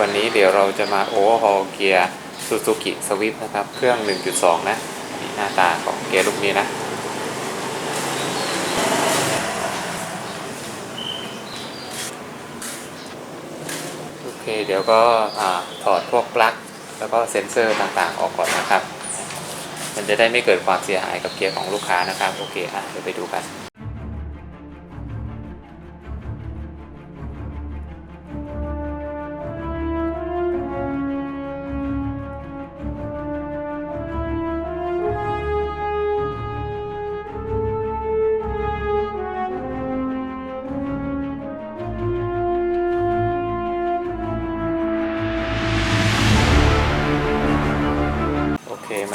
วันนี้เดี๋ยวเราจะมาโอเวอร์ฮอลเกียร์ซูซูกิสวิฟนะครับ เครื่อง 1.2 นะนี่หน้าตาของเกียร์ลูกนี้นะโอเคเดี๋ยวก็อ่าถอดพวกปลั๊กแล้วก็เซ็นเซอร์ต่างๆออกก่อนนะครับ มันจะได้ไม่เกิดความเสียหายกับเกียร์ของลูกค้านะครับ โอเคอะเดี๋ยวไปดูกัน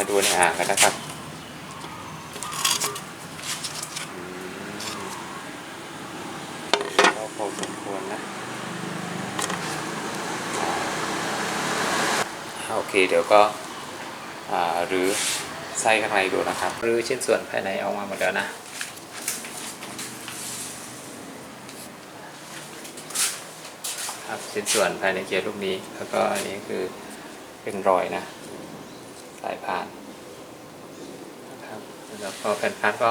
มาดูในอ่างกันนะครับก็พอสมควรนะ โอเคเดี๋ยวก็หรือไส้ข้างในดูนะครับหรือชิ้นส่วนภายในออกมาหมดแล้วนะครับชิ้นส่วนภายในเกียร์ลูกนี้ แล้วก็อันนี้คือเป็นรอยนะ สายพานนะครับแล้วก็แผ่นพานก็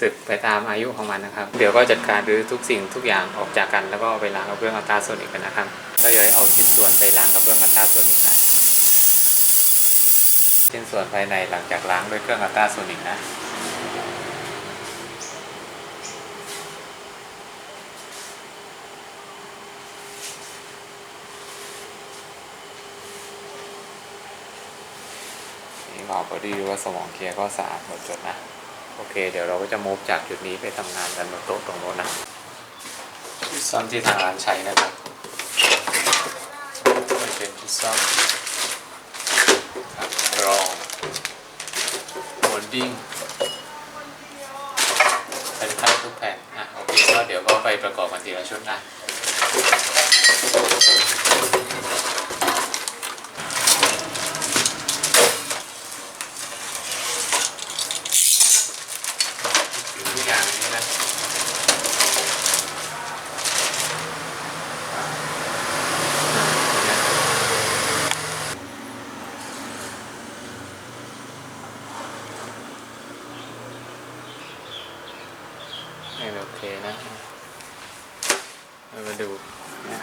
สึกไปตามอายุของมันนะครับ เดี๋ยวก็จัดการรื้อทุกสิ่งทุกอย่างออกจากกัน แล้วก็เอาไปล้างกับเครื่องอัลตราโซนิกกันนะครับก็ย่าให้เอาชิ้นส่วนไปล้างกับเครื่องอัลตราโซนิกนะชิ้นส่วนภายในหลังจากล้างด้วยเครื่องอัลตราโซนิกนะ นี่บอกพอดีว่าสมองเคลียร์ก็สะอาดหมดจดนะ โอเค เดี๋ยวเราก็จะมูฟจากจุดนี้ไปทำงานกันบนโต๊ะตรงโน้นนะที่ซ่อมที่ทางร้านใช้นะครับไม่เป็นที่ซ่อมครับกรองโมดดิ้งเป็นขั้นทุกแผ่นอะโอเคก็เดี๋ยวก็ไปประกอบกันทีละชุดนะ ทุกอย่างนี้นะ ไม่โอเคนะมาดูนะ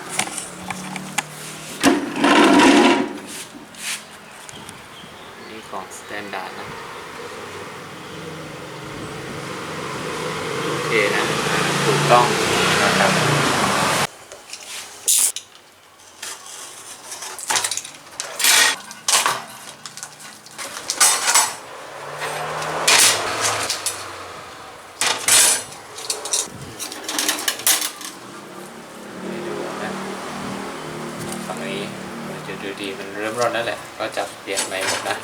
นี่ของสแตนดาร์ดนะ โอเคนะ ถูกต้องนะครับให้ดูนะฝั่งนี้ อยู่ดีมันเริ่มร้อนนั่นแหละ ก็จับเปลี่ยนใหม่หมดนะ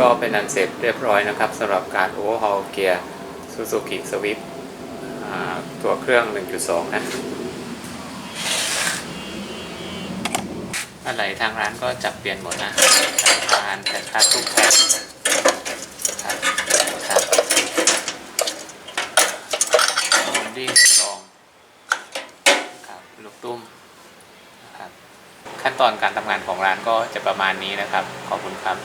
ก็เป็นอันเสร็จเรียบร้อยนะครับสำหรับการโอเวอร์ฮอลเกียร์ Suzuki Swift อ่าตัวเครื่อง 1.2 นะ อะไรทางร้านก็จับเปลี่ยนหมดนะสายพานแต่ค่าทุกแผ่นครับครับดิ้งกองครับลูกตุ้มนะครับขั้นตอนการทำงานของร้านก็จะประมาณนี้นะครับ ขอบคุณครับ